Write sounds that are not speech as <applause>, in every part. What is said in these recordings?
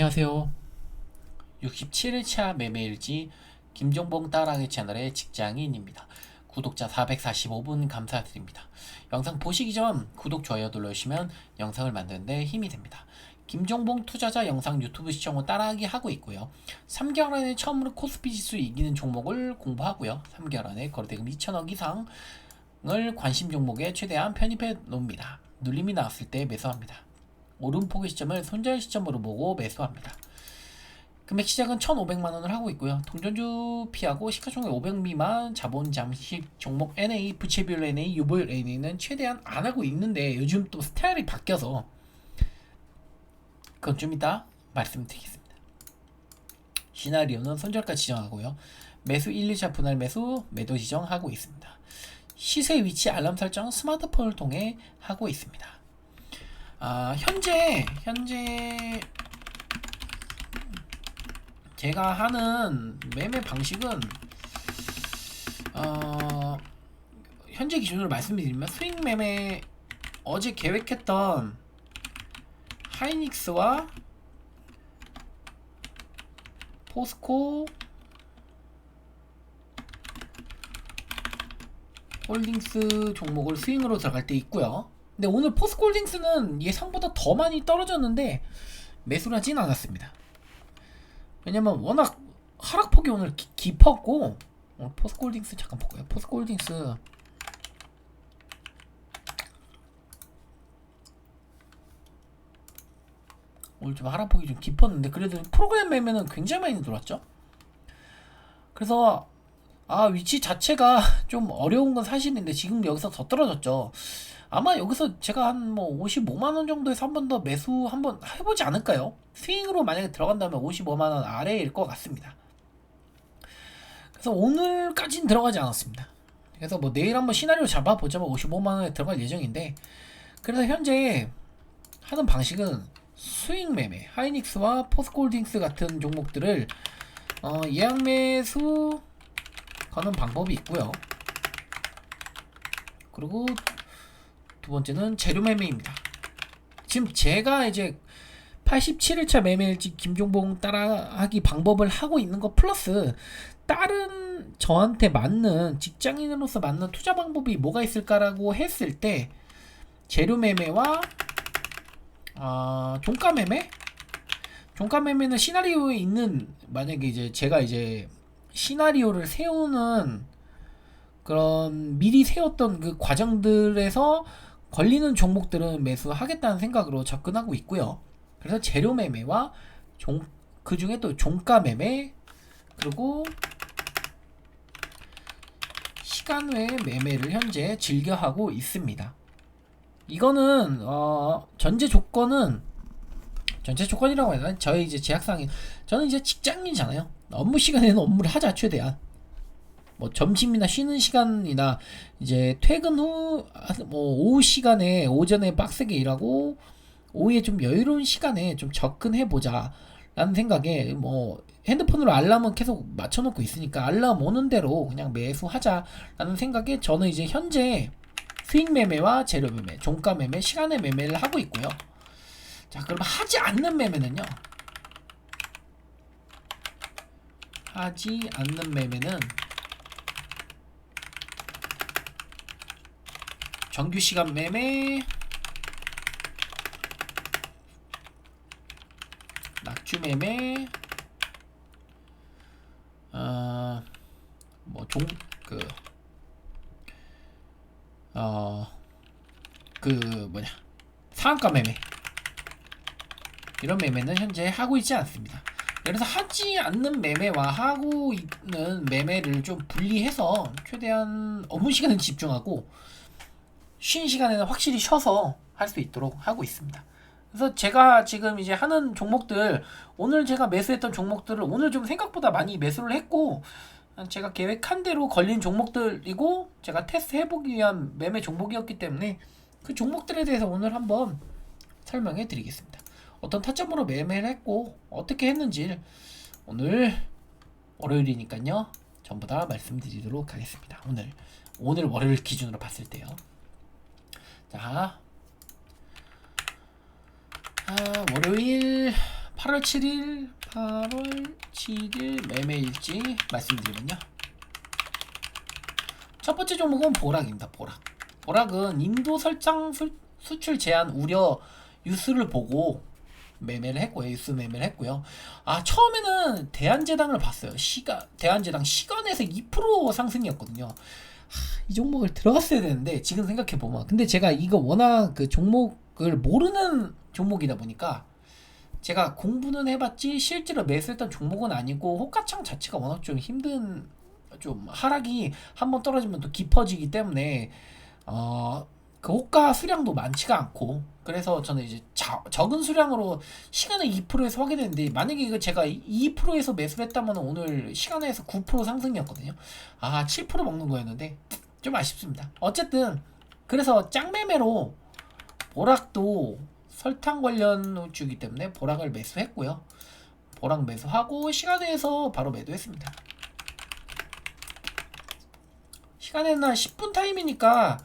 안녕하세요. 67일차 매매일지 김종봉 따라하기 채널의 직장인입니다. 구독자 445분 감사드립니다. 영상 보시기 전 구독, 좋아요 눌러주시면 영상을 만드는데 힘이 됩니다. 김종봉 투자자 영상 유튜브 시청 후 따라하기 하고 있고요. 3개월 안에 처음으로 코스피 지수 이기는 종목을 공부하고요. 3개월 안에 거래대금 2천억 이상을 관심 종목에 최대한 편입해 놓습니다. 눌림이 나왔을 때 매수합니다. 오름폭의 시점을 손절 시점으로 보고 매수합니다. 금액 시작은 1,500만 원을 하고 있고요. 동전주 피하고 시가총액 500 미만 자본 잠식 종목 NA, 부채 비율 NA, 유보율 NA는 최대한 안 하고 있는데 요즘 또 스타일이 바뀌어서 그건 좀 이따 말씀드리겠습니다. 시나리오는 손절가 지정하고요. 매수 1, 2차 분할 매수, 매도 지정하고 있습니다. 시세 위치 알람 설정 스마트폰을 통해 하고 있습니다. 아, 현재 현재 제가 하는 매매 방식은 어, 현재 기준으로 말씀드리면 스윙 매매 어제 계획했던 하이닉스와 포스코 홀딩스 종목을 스윙으로 들어갈 때 있고요. 근데 오늘 포스콜딩스는 예상보다 더 많이 떨어졌는데 매수를 하진 않았습니다. 왜냐면 워낙 하락폭이 오늘 기- 깊었고 오늘 포스콜딩스 잠깐 볼까요? 포스콜딩스 오늘 좀 하락폭이 좀 깊었는데 그래도 프로그램 매매는 굉장히 많이 들어왔죠. 그래서 아 위치 자체가 <laughs> 좀 어려운 건 사실인데 지금 여기서 더 떨어졌죠. 아마 여기서 제가 한 뭐 55만 원 정도에서 한 번 더 매수 한번 해보지 않을까요? 스윙으로 만약에 들어간다면 55만 원 아래일 것 같습니다. 그래서 오늘까지는 들어가지 않았습니다. 그래서 뭐 내일 한번 시나리오 잡아보자면 55만 원에 들어갈 예정인데 그래서 현재 하는 방식은 스윙 매매, 하이닉스와 포스콜딩스 같은 종목들을 어, 예약 매수 가는 방법이 있고요. 그리고 두 번째는 재료 매매입니다. 지금 제가 이제 87일차 매매일지 김종봉 따라하기 방법을 하고 있는 거 플러스 다른 저한테 맞는 직장인으로서 맞는 투자 방법이 뭐가 있을까라고 했을 때 재료 매매와 아 종가 매매 종가 매매는 시나리오에 있는 만약에 이제 제가 이제 시나리오를 세우는 그런 미리 세웠던 그 과정들에서 걸리는 종목들은 매수하겠다는 생각으로 접근하고 있고요. 그래서 재료 매매와 종, 그 중에 또 종가 매매, 그리고 시간 외 매매를 현재 즐겨하고 있습니다. 이거는, 어, 전제 조건은, 전제 조건이라고 해야 되나? 저희 이제 제약상이, 저는 이제 직장인이잖아요. 업무 시간에는 업무를 하자, 최대한. 뭐 점심이나 쉬는 시간이나 이제 퇴근 후 뭐 오후 시간에 오전에 빡세게 일하고 오후에 좀 여유로운 시간에 좀 접근해 보자 라는 생각에 뭐 핸드폰으로 알람은 계속 맞춰놓고 있으니까 알람 오는 대로 그냥 매수하자 라는 생각에 저는 이제 현재 수익 매매와 재료 매매, 종가 매매, 시간의 매매를 하고 있고요. 자, 그럼 하지 않는 매매는요. 하지 않는 매매는 정규 시간 매매. 낙주 매매. 어뭐종그 어, 그 뭐냐. 상한가 매매. 이런 매매는 현재 하고 있지 않습니다. 그래서 하지 않는 매매와 하고 있는 매매를 좀 분리해서 최대한 업무 시간에 집중하고 쉰 시간에는 확실히 쉬어서 할 수 있도록 하고 있습니다. 그래서 제가 지금 이제 하는 종목들 오늘 제가 매수했던 종목들을 오늘 좀 생각보다 많이 매수를 했고 제가 계획한 대로 걸린 종목들이고 제가 테스트 해보기 위한 매매 종목이었기 때문에 그 종목들에 대해서 오늘 한번 설명해 드리겠습니다. 어떤 타점으로 매매를 했고 어떻게 했는지 오늘 월요일이니까요. 전부 다 말씀드리도록 하겠습니다. 오늘 오늘 월요일 기준으로 봤을 때요. 자, 아, 월요일 8월 7일 8월 7일 매매일지 말씀드리면요. 첫 번째 종목은 보락입니다. 보락. 보락은 인도 설정 수, 수출 제한 우려 뉴스를 보고 매매를 했고요. 뉴스 매매를 했고요. 아 처음에는 대한제당을 봤어요. 시가 대한제당 시간에서 2% 상승이었거든요. 하, 이 종목을 들어갔어야 되는데 지금 생각해 보면. 근데 제가 이거 워낙 그 종목을 모르는 종목이다 보니까 제가 공부는 해봤지 실제로 매수했던 종목은 아니고 호가창 자체가 워낙 좀 힘든 좀 하락이 한번 떨어지면 또 깊어지기 때문에 어, 그 호가 수량도 많지가 않고 그래서 저는 이제 자, 적은 수량으로 시간에 2%에서 확인했는데 만약에 이거 제가 2%에서 매수를 했다면 오늘 시간에서 9% 상승이었거든요. 아, 7% 먹는 거였는데 좀 아쉽습니다. 어쨌든 그래서 짱매매로 보락도 설탕 관련 주기 때문에 보락을 매수했고요. 보락 매수하고 시간에서 바로 매도했습니다. 시간에는 한 10분 타임이니까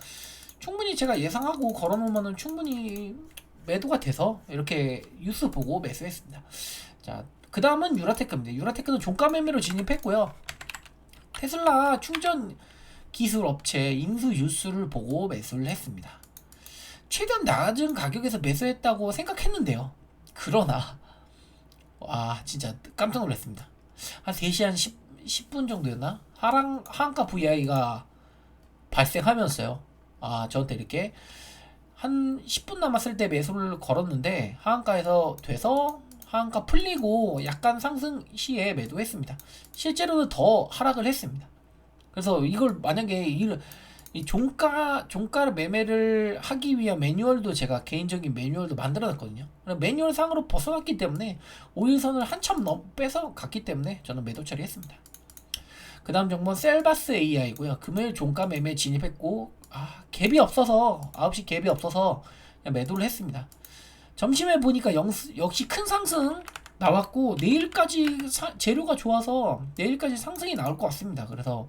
충분히 제가 예상하고 걸어놓으면 충분히 매도가 돼서 이렇게 뉴스 보고 매수했습니다. 자, 그 다음은 유라테크입니다. 유라테크는 종가 매매로 진입했고요. 테슬라 충전 기술 업체 인수 뉴스를 보고 매수를 했습니다. 최대한 낮은 가격에서 매수했다고 생각했는데요. 그러나 와 진짜 깜짝 놀랐습니다. 한 3시 한 10, 10분 정도였나? 하랑 하한가 VI가 발생하면서요. 아 저한테 이렇게 한 10분 남았을 때 매수를 걸었는데 하한가에서 돼서 하한가 풀리고 약간 상승 시에 매도했습니다. 실제로는 더 하락을 했습니다. 그래서 이걸 만약에 이, 이 종가 종가를 매매를 하기 위한 매뉴얼도 제가 개인적인 매뉴얼도 만들어놨거든요. 매뉴얼 상으로 벗어났기 때문에 5일선을 한참 넘 빼서 갔기 때문에 저는 매도 처리했습니다. 그 다음 종목은 셀바스 AI고요. 금요일 종가 매매 진입했고 아, 갭이 없어서 9시 갭이 없어서 매도를 했습니다. 점심에 보니까 영, 역시 큰 상승 나왔고 내일까지 사, 재료가 좋아서 내일까지 상승이 나올 것 같습니다. 그래서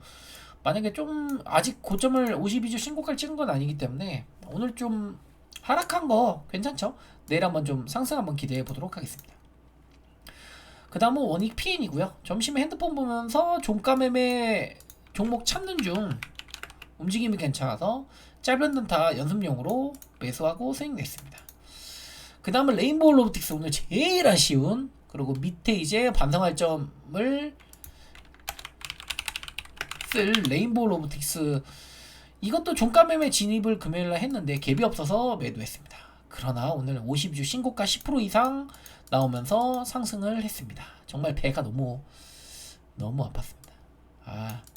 만약에 좀 아직 고점을 52주 신고가를 찍은 건 아니기 때문에 오늘 좀 하락한 거 괜찮죠? 내일 한번 좀 상승 한번 기대해 보도록 하겠습니다. 그 다음은 원익 PN이고요. 점심에 핸드폰 보면서 종가 매매 종목 찾는 중 움직임이 괜찮아서 짧은 단타 연습용으로 매수하고 수익 냈습니다. 그 다음은 레인보우 로보틱스 오늘 제일 아쉬운 그리고 밑에 이제 반성할 점을 쓸 레인보우 로보틱스 이것도 종가 매매 진입을 금요일날 했는데 갭이 없어서 매도했습니다. 그러나 오늘 50주 신고가 10% 이상 나오면서 상승을 했습니다. 정말 배가 너무 너무 아팠습니다. 아그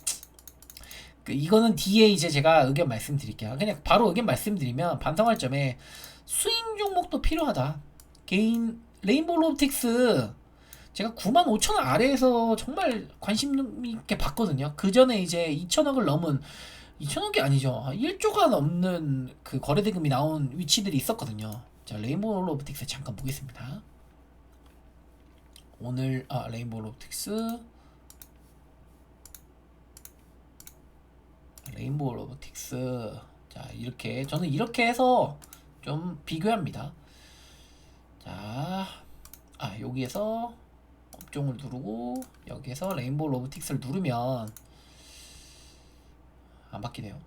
이거는 뒤에 이제 제가 의견 말씀드릴게요. 그냥 바로 의견 말씀드리면 반성할 점에 스윙 종목도 필요하다. 개인 레인보우 로보틱스 제가 9만 5천 원 아래에서 정말 관심 있게 봤거든요. 그 전에 이제 2천억을 넘은 2천억이 아니죠. 1조가 넘는 그 거래 대금이 나온 위치들이 있었거든요. 자, 레인보우 로보틱스 잠깐 보겠습니다. 오늘 아 레인보우 로보틱스 레인보우 로보틱스 자 이렇게 저는 이렇게 해서 좀 비교합니다. 자, 아 여기에서 업종을 누르고 여기에서 레인보우 로보틱스를 누르면 안 바뀌네요.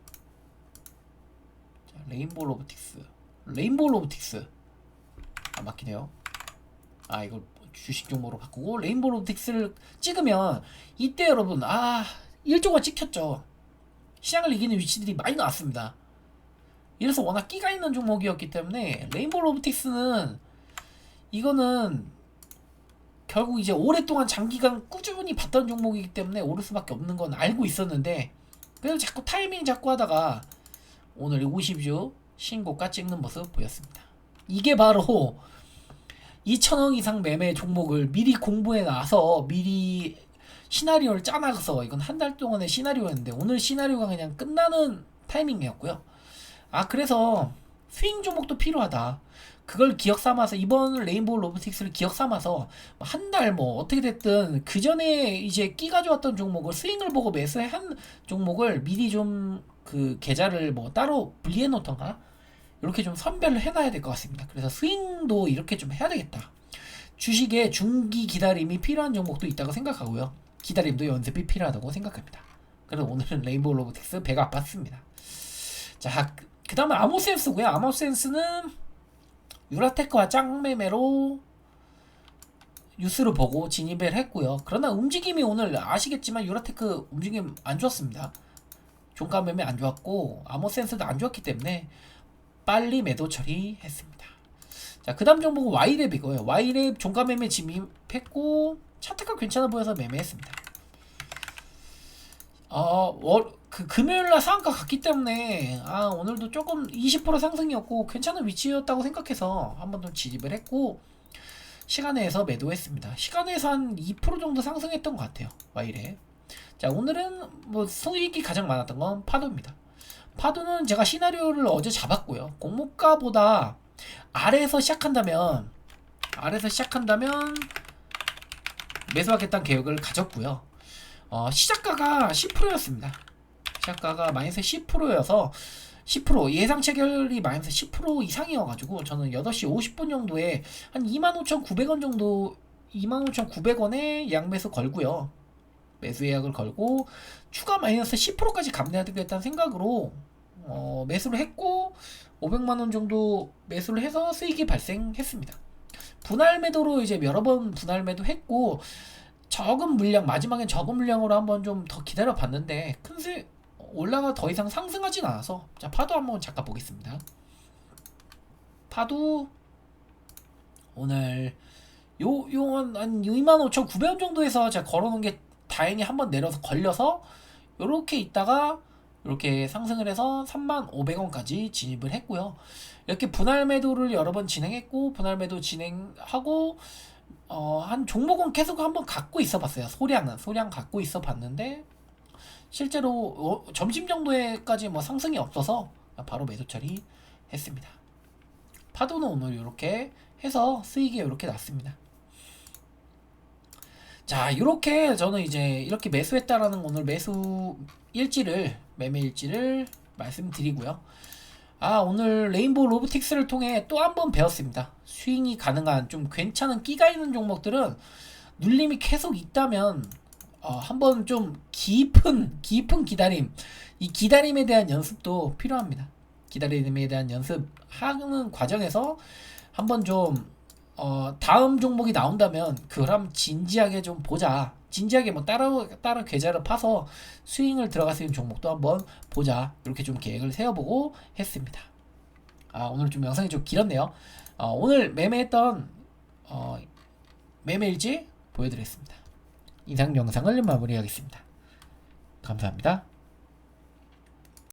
자, 레인보우 로보틱스, 레인보우 로보틱스 안 바뀌네요. 아 이걸 주식 종목으로 바꾸고 레인보우 로보틱스를 찍으면 이때 여러분 아 1조가 찍혔죠. 시장을 이기는 위치들이 많이 나왔습니다. 이래서 워낙 끼가 있는 종목이었기 때문에 레인보우 로보틱스는 이거는 결국 이제 오랫동안 장기간 꾸준히 봤던 종목이기 때문에 오를 수밖에 없는 건 알고 있었는데 그래서 자꾸 타이밍 잡고 하다가 오늘 50주 신고가 찍는 모습 보였습니다. 이게 바로 2천억 이상 매매 종목을 미리 공부해 놔서 미리 시나리오를 짜놔서 이건 한 달 동안의 시나리오였는데 오늘 시나리오가 그냥 끝나는 타이밍이었고요. 아 그래서 스윙 종목도 필요하다. 그걸 기억 삼아서 이번 레인보우 로보틱스를 기억 삼아서 한 달 뭐 어떻게 됐든 그 전에 이제 끼가 좋았던 종목을 스윙을 보고 매수한 종목을 미리 좀 그 계좌를 뭐 따로 분리해 놓던가 이렇게 좀 선별을 해놔야 될 것 같습니다. 그래서 스윙도 이렇게 좀 해야 되겠다. 주식에 중기 기다림이 필요한 종목도 있다고 생각하고요. 기다림도 연습이 필요하다고 생각합니다. 그래서 오늘은 레인보우 로보틱스 배가 아팠습니다. 자, 그 다음에 아모센스고요. 아모센스는 유라테크와 짱매매로 뉴스를 보고 진입을 했고요. 그러나 움직임이 오늘 아시겠지만 유라테크 움직임 안 좋았습니다. 종가 매매 안 좋았고 아모센스도 안 좋았기 때문에 빨리 매도 처리했습니다. 자, 그 다음 종목은 와이랩이고요. 와이랩 종가 매매 진입했고 차트가 괜찮아 보여서 매매했습니다. 어, 월, 그 금요일 날 상한가 갔기 때문에 아 오늘도 조금 20% 상승이었고 괜찮은 위치였다고 생각해서 한 번 더 진입을 했고 시간에서 매도했습니다. 시간에서 한 2% 정도 상승했던 것 같아요. 와이래. 자 오늘은 뭐 수익이 가장 많았던 건 파도입니다. 파도는 제가 시나리오를 어제 잡았고요. 공모가보다 아래에서 시작한다면 아래에서 시작한다면 매수하겠다는 계획을 가졌고요. 어, 시작가가 10%였습니다. 시작가가 마이너스 10%여서 10% 예상 체결이 마이너스 10% 이상이어가지고 저는 8시 50분 정도에 한 25,900원 정도 25,900원에 양매수 걸고요. 매수 예약을 걸고 추가 마이너스 10%까지 감내해야 되겠다는 생각으로 어, 매수를 했고 500만 원 정도 매수를 해서 수익이 발생했습니다. 분할 매도로 이제 여러 번 분할 매도 했고 적은 물량 마지막엔 적은 물량으로 한번 좀 더 기다려 봤는데 큰 수, 올라가 더 이상 상승하진 않아서 자 파도 한번 잠깐 보겠습니다. 파도 오늘 요요한 25,900원 정도에서 제가 걸어놓은 게 다행히 한번 내려서 걸려서 요렇게 있다가 이렇게 상승을 해서 35,500원까지 진입을 했고요. 이렇게 분할 매도를 여러 번 진행했고 분할 매도 진행하고 어, 한 종목은 계속 한번 갖고 있어 봤어요. 소량은 소량 갖고 있어 봤는데 실제로 어, 점심 정도에까지 뭐 상승이 없어서 바로 매도 처리 했습니다. 파도는 오늘 이렇게 해서 수익이 이렇게 났습니다. 자, 이렇게 저는 이제 이렇게 매수했다라는 오늘 매수 일지를 매매 일지를 말씀드리고요. 아, 오늘 레인보우 로보틱스를 통해 또 한 번 배웠습니다. 스윙이 가능한 좀 괜찮은 끼가 있는 종목들은 눌림이 계속 있다면 어, 한번 좀 깊은 깊은 기다림 이 기다림에 대한 연습도 필요합니다. 기다림에 대한 연습 하는 과정에서 한번 좀 어, 다음 종목이 나온다면 그럼 진지하게 좀 보자. 진지하게 뭐 따로 따로 계좌를 파서 스윙을 들어갈 수 있는 종목도 한번 보자. 이렇게 좀 계획을 세워보고 했습니다. 아 오늘 좀 영상이 좀 길었네요. 어, 오늘 매매했던 어, 매매일지 보여드리겠습니다. 이상 영상을 마무리하겠습니다. 감사합니다.